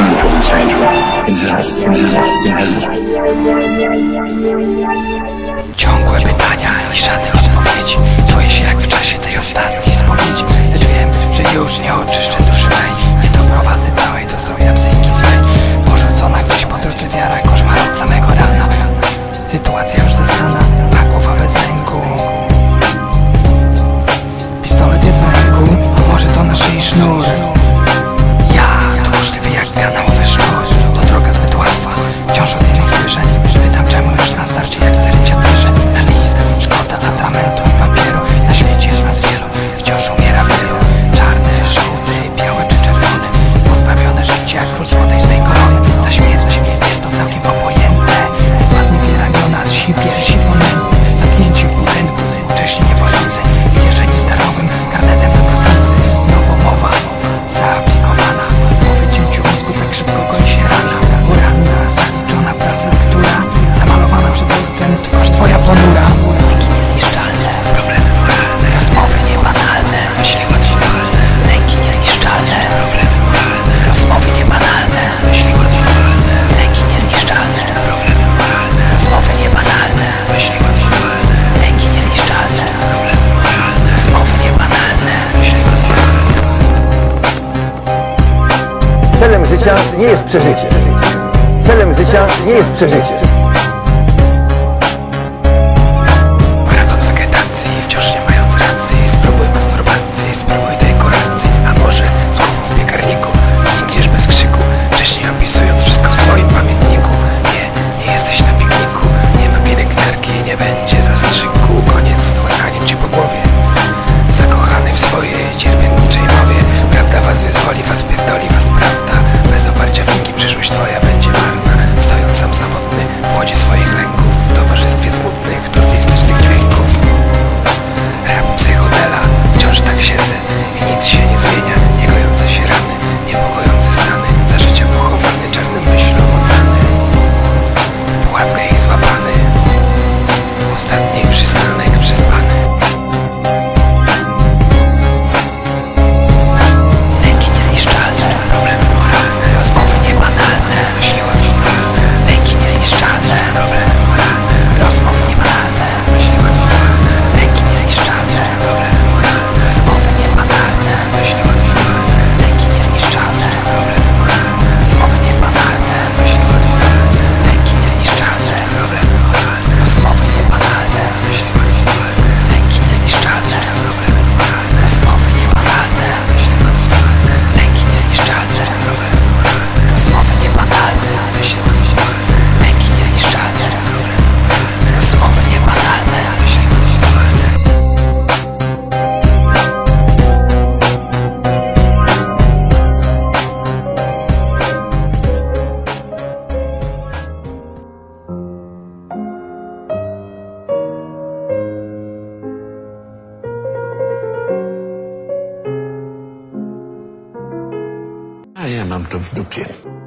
only for the. Ciągłe pytania życia nie jest przeżycie. Celem życia nie jest przeżycie. Maraton wegetacji, wciąż nie mając racji. Spróbuj masturbacji, spróbuj dekoracji. A może z w piekarniku znikniesz bez krzyku. Wcześniej opisując wszystko w swoim pamiętniku. Nie, nie jesteś na pikniku, nie ma pielęgniarki, nie będzie. zwędzenia niegojące się rany, niepokojące stany. Za życia pochowany czarnym myślą oddany. W pułapkę ich złapany ja mam to w dupie.